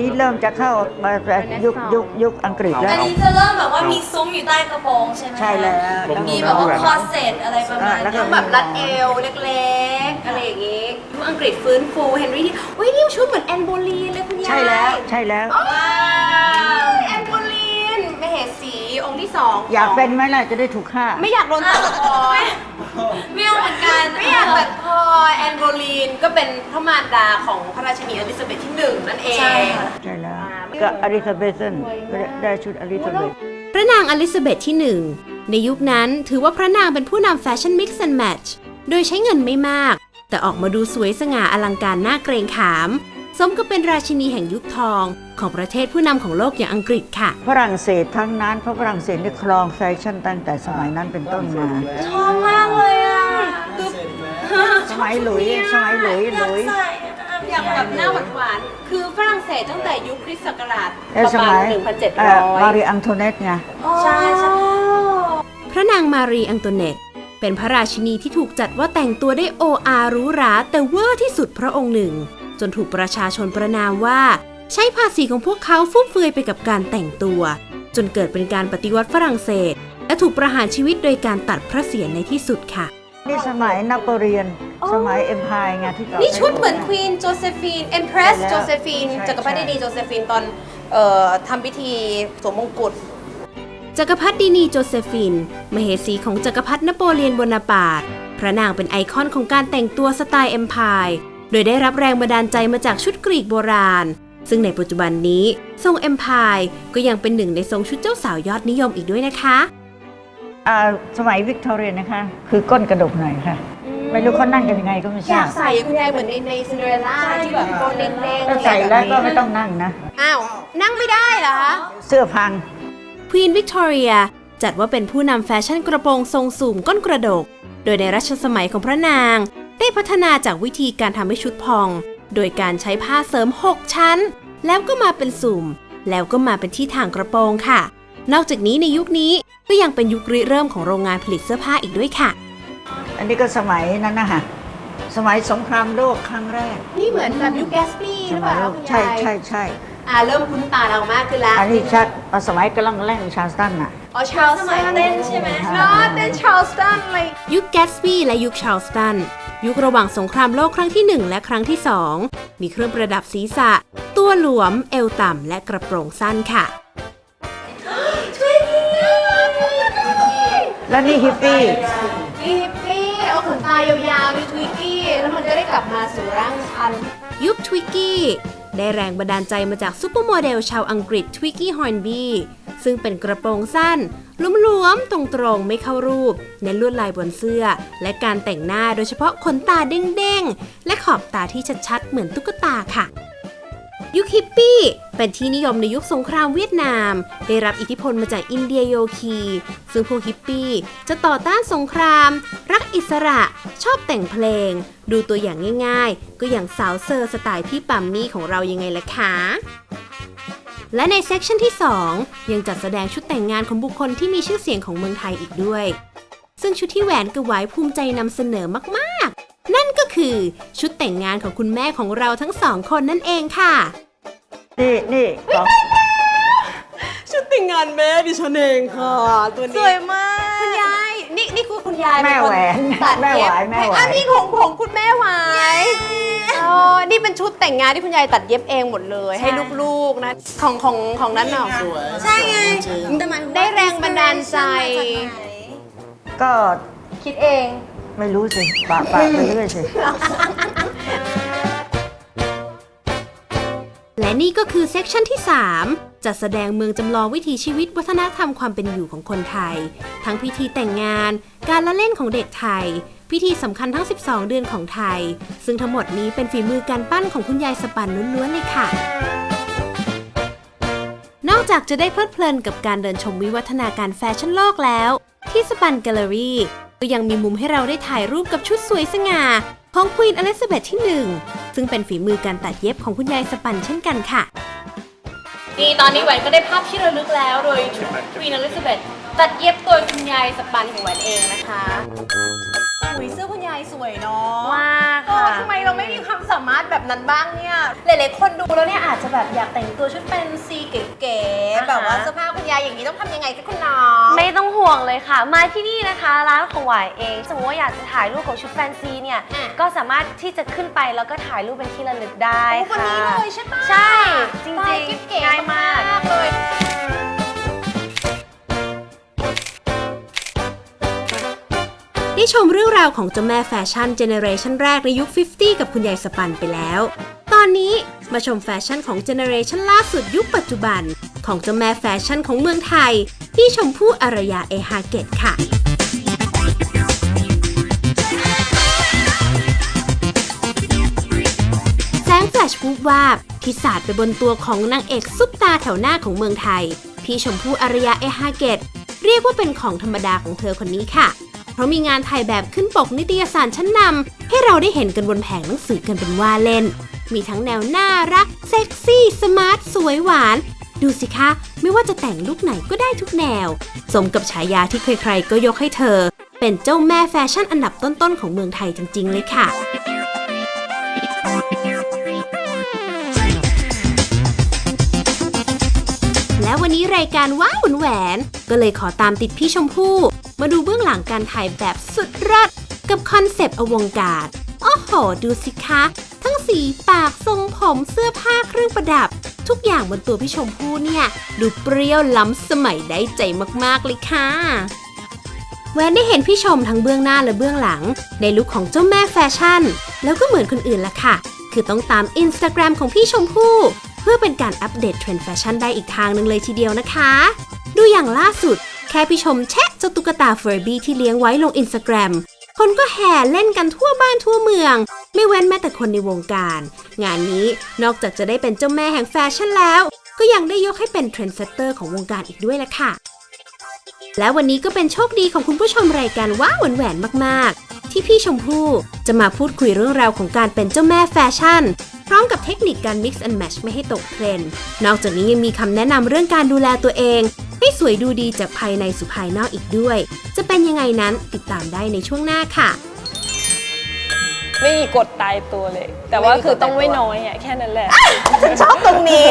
นี่เริ่มจะเข้ามายุคยุคยุคอังกฤษแล้อันวนี้จะเริ่มแบบว่ามีซุ้มอยู่ใต้กระโปรงใช่ไหมคะใช่แล้วมีแบบว่าคอร์เซ็ตอะไรประมาณแล้วก็นี้แบบรัดเอวเล็กๆอะไรอย่างงี้ยุคอังกฤษฟื้นฟูเฮนรี่ที่อุ้ยนี่ชุดเหมือนแอนโบลีนเลยคุณยายใช่แล้วใช่แล้วว้าวแอนโบลีนมเหสีองค์ที่สองอยากเป็นไหมล่ะจะได้ถูกฆ่า ไม่อยากโดนตัดคอ ไม่เอาเหมือนกันไม่อยากตัดคอแอนโบลีนก็เป็นพระมารดาของพระราชินีอลิซาเบธที่หนึ่งนั่นเอง ใช่ค่ะ ใช่แล้วก็อลิซาเบธนได้ชุดอลิซาเบธพระนางอลิซาเบธที่หนึ่งในยุคนั้นถือว่าพระนางเป็นผู้นำแฟชั่นมิกซ์แอนด์แมทช์โดยใช้เงินไม่มาก แต่ออกมาดูสวยสง่าอลังการน่าเกรงขาม สมกับเป็นราชินีแห่งยุคทอง ของประเทศผู้นำของโลกอย่างอังกฤษค่ะ ฝรั่งเศสทั้งนั้นเพราะฝรั่งเศสนี่ครองแฟชั่นตั้งแต่สมัยนั้นเป็นต้นมาชอบมากเลยอะส มัยหลุยสมัยหลุยอหยากลุยใส่อะอยากแบบหน้าหวานๆคือฝรั่งเศสตั้งแต่ยุคคริสต์ศักราชแล้วประสมาณมัยเอ่อมา1,700รีอังโทเนตไง ใช่ใช่ พระนางมารีอังโตเนตเป็นพระราชินีที่ถูกจัดว่าแต่งตัวได้โออาหรู้ราแต่เวอร์ที่สุดพระองค์หนึ่ง จนถูกประชาชนประนามว่า ใช้ภาษีของพวกเขาฟุ่มเฟือยไปกับการแต่งตัว จนเกิดเป็นการปฏิวัติฝรั่งเศส และถูกประหารชีวิตโดยการตัดพระเศียรในที่สุดค่ะ นี่สมัยนโปเลียน สมัยเอ็มพายไงที่ต่อนี่ชุดเหมือนควีนโจเซฟีนเอ็มเพรสใช่แล้วโจเซฟีนใช่จักรพรรดินีโจเซฟีนตอนเอ่อทำพิธีสวมมงกุฎจักรพรรดินีโจเซฟินมเหสีของจักรพรรดินโปเลียนโบนาปาร์ตพระนางเป็นไอคอนของการแต่งตัวสไตล์เอ็มพายโดยได้รับแรงบันดาลใจมาจากชุดกรีกโบราณ ซึ่งในปัจจุบันนี้ ทรงเอ็มพายก็ยังเป็นหนึ่งในทรงชุดเจ้าสาวยอดนิยมอีกด้วยนะคะ อ่าสมัยวิกตอเรียนนะคะ คือก้นกระดกหน่อยค่ะ ไม่รู้เขานั่งกันยังไงก็ไม่ทอรายาบกใส่คุณยายเหมือนในในซินเดอเรลล่าที่แบบโกนเด้งๆถ้าใส่แล้วก็ไม่ต้องนั่งนะ อ้าว นั่งไม่ได้เหรอคะ เสื้อพัง ควีนวิกตอเรียจัดว่าเป็นผู้นำแฟชั่นกระโปรงทรงสูงก้นกระดก โดยในรัชสมัยของพระนาง ได้พัฒนาจากวิธีการทำให้ชุดพอง โดยการใช้ผ้าเสริม 6 ชั้น แล้วก็มาเป็นสุ่ม แล้วก็มาเป็นที่ทางกระโปรงค่ะ นอกจากนี้ในยุคนี้ก็ยังเป็นยุคริเริ่มของโรงงานผลิตเสื้อผ้าอีกด้วยค่ะ อันนี้ก็สมัยนั้นนะคะสมัยสงครามโลกครั้งแรกนี่เหมือนแบบยุคแกสปี้หสรือเปมัยล่าโลคะกคุณใช่ยายใช่ใช่อ่าเริ่มคุ้นตาเรามากขึ้นแล้วอันนี้ชักเอาสมัยกำลังแร่งชาร์ลสตันน่ะอ๋อชาร์ลสสมัยเต้นใช่ไหมเนาะเต้นชาร์ลสตันเลยยุคแกตสปีและยุคชาร์ลสตันยุคระหว่างสงครามโลกครั้งที่ 1 และครั้งที่ 2 มีเครื่องประดับศีรษะ ตัวหลวม เอวต่ำและกระโปรงสั้นค่ะ แล้วนี่ฮิปปี้นี่ฮิปปี้ เอายาวๆมีทวิกกี้แล้วมันจะได้กลับมาสู่ร่างอัน ยุคทวิกกี้ ได้แรงบันดาลใจมาจากซูเปอร์โมเดลชาวอังกฤษทวิกกี้ฮอร์นบีซึ่งเป็นกระโปรงสั้นหลวมๆ ตรงๆ ไม่เข้ารูปเน้นลวดลายบนเสื้อ และการแต่งหน้าโดยเฉพาะขนตาเด้งๆ และขอบตาที่ชัดๆ เหมือนตุ๊กตาค่ะ ยุคฮิปปี้ เป็นที่นิยมในยุคสงครามเวียดนาม ได้รับอิทธิพลมาจากอินเดียโยคี ซึ่งพวกฮิปปี้จะต่อต้านสงคราม รักอิสระชอบแต่งเพลง ดูตัวอย่างง่ายๆ ก็อย่างสาวเซอร์สไตล์พี่ปัมมี่ของเรายังไงล่ะคะและในเซกชันที่ 2 ยังจัดแสดงชุดแต่งงานของบุคคลที่มีชื่อเสียงของเมืองไทยอีกด้วย ซึ่งชุดที่แหวนกระหวายภูมิใจนำเสนอมากๆ คือ ชุดแต่งงานของคุณแม่ของเราทั้งสองคนนั่นเองค่ะ นี่นี่ของชุดแต่งงานแม่ดิฉันเองค่ะ ตัวสนี้ วยมากคุณยายนี่นี่คือคุณยายแม่เป็คแหวน ตัดแม่หเย็บวายแม่หวาอัยนนี้ของของคุณแม่หวายอ๋อนี่เป็นชุดแต่งงานที่คุณยายตัดเย็บเองหมดเลย ให้ลูกๆนะของของของนั้นเนาะใช่ไงแต่หมายถึว่าได้แรงบันดาลใจ inspiration มาจากไหนก็คิดเอง ไม่รู้สิปะปะไปเรื่อยสิ และนี่ก็คือเซกชันที่ 3 จัดแสดงเมืองจำลองวิถีชีวิตวัฒนธรรมความเป็นอยู่ของคนไทย ทั้งพิธีแต่งงาน การละเล่นของเด็กไทย พิธีสำคัญทั้ง 12 เดือนของไทย ซึ่งทั้งหมดนี้เป็นฝีมือการปั้นของคุณยายสปันล้วนๆเลยค่ะนอกจากจะได้เพลิดเพลินกับการเดินชมวิวัฒนาการแฟชั่นโลกแล้ว ที่สปันแกลเลอรี่ ก็ยังมีมุมให้เราได้ถ่ายรูปกับชุดสวยสง่า ของควีนอลิซาเบธที่ 1 ซึ่งเป็นฝีมือการตัดเย็บของคุณยายสปันเช่นกันค่ะ นี่ตอนนี้แหวนก็ได้ภาพที่ระลึกแล้วโดยชุดควีนอลิซาเบธตัดเย็บโดยคุณยายสปันของแหวนเองนะคะอุยเสื้อคุณยายสวยเนาะมากค่ะทำไมเราไม่มีความสามารถารถ แบบนั้นบ้างเนี่ย หลายๆ คนดูแล้วเนี่ยอาจจะแบบอยากแต่งตัวชุดแฟนซีเก๋ๆ แบบว่าเสื้อผ้าคุณยายอย่างนี้ต้องทำยังไงคะคุณน้อง ไม่ต้องห่วงเลยค่ะ มาที่นี่นะคะร้านของหวายเอง สมมติว่าอยากจะถ่ายรูปของชุดแฟนซีเนี่ย อะ ก็สามารถที่จะขึ้นไปแล้วก็ถ่ายรูปเป็นที่ระลึกได้โอ้คนค่ะ นี้เลยใช่ปะใช่จริงๆสไตล์กิ๊บเก๋ง่ายมาก เลย ได้ชมเรื่องราวของเจ้าแม่แฟชั่นเจเนอเรชันแรกในยุค 50 กับคุณยายสปันไปแล้ว ตอนนี้มาชมแฟชั่นของเจเนอเรชันล่าสุดยุคปัจจุบัน ของเจ้าแม่แฟชั่นของเมืองไทย ที่ชมพู่อารยาเอฮาเกตค่ะแสงแฟลชวูบวาบที่สาดไปบนตัวของนางเอกซุปตาแถวหน้าของเมืองไทย พี่ชมพู่อารยาเอฮาเกต เรียกว่าเป็นของธรรมดาของเธอคนนี้ค่ะ ราะมีงานถ่ายแบบขึ้นปกนิตยสารชั้นนำให้เราได้เห็นกันบนแผงหนังสือกันเป็นว่าเล่น มีทั้งแนวน่ารัก เซ็กซี่ สมาร์ท สวยหวาน ดูสิคะ ไม่ว่าจะแต่งลุคไหนก็ได้ทุกแนว สมกับฉายาที่ใครๆก็ยกให้เธอ เป็นเจ้าแม่แฟชั่นอันดับต้นๆของเมืองไทยจริง ๆ เลยค่ะและวันนี้รายการว้าหวนแหวน ก็เลยขอตามติดพี่ชมพู่ มาดูเบื้องหลังการถ่ายแบบสุดเลิศกับคอนเซปต์อวงการโอ้โห ดูสิคะ ทั้งสีปากทรงผมเสื้อผ้าเครื่องประดับ ทุกอย่างบนตัวพี่ชมพู่เนี่ย ดูเปรี้ยวล้ำสมัยได้ใจมากๆเลยค่ะ แวนได้เห็นพี่ชมทั้งเบื้องหน้าและเบื้องหลัง ในลุคของเจ้าแม่แฟชั่น แล้วก็เหมือนคนอื่นละค่ะ คือต้องตามอินสตาแกรมของพี่ชมพู่เพื่อเป็นการอัปเดตเทรนด์แฟชั่นได้อีกทางหนึ่งเลยทีเดียวนะคะ ดูอย่างล่าสุด แค่พี่ชมแชะเจ้าตุ๊กตาเฟอร์บี้ที่เลี้ยงไว้ลงอินสตาแกรมคนก็แห่เล่นกันทั่วบ้านทั่วเมือง ไม่เว้นแม้แต่คนในวงการ งานนี้นอกจากจะได้เป็นเจ้าแม่แห่งแฟชั่นแล้ว ก็ยังได้ยกให้เป็นเทรนด์เซตเตอร์ของวงการอีกด้วยล่ะค่ะและวันนี้ก็เป็นโชคดีของคุณผู้ชมรายการว้าหวนแหวนมากๆ ที่พี่ชมพู่จะมาพูดคุยเรื่องราวของการเป็นเจ้าแม่แฟชั่น พร้อมกับเทคนิคการ mix and match ไม่ให้ตกเทรนด์นอกจากนี้ยังมีคำแนะนำเรื่องการดูแลตัวเอง ให้สวยดูดีจากภายในสู่ภายนอกอีกด้วย จะเป็นยังไงนั้นติดตามได้ในช่วงหน้าค่ะ ไม่มีกฎตายตัวเลย แต่ว่าคือต้องไม่น้อยอะแค่นั้นแหละชอบตรงนี้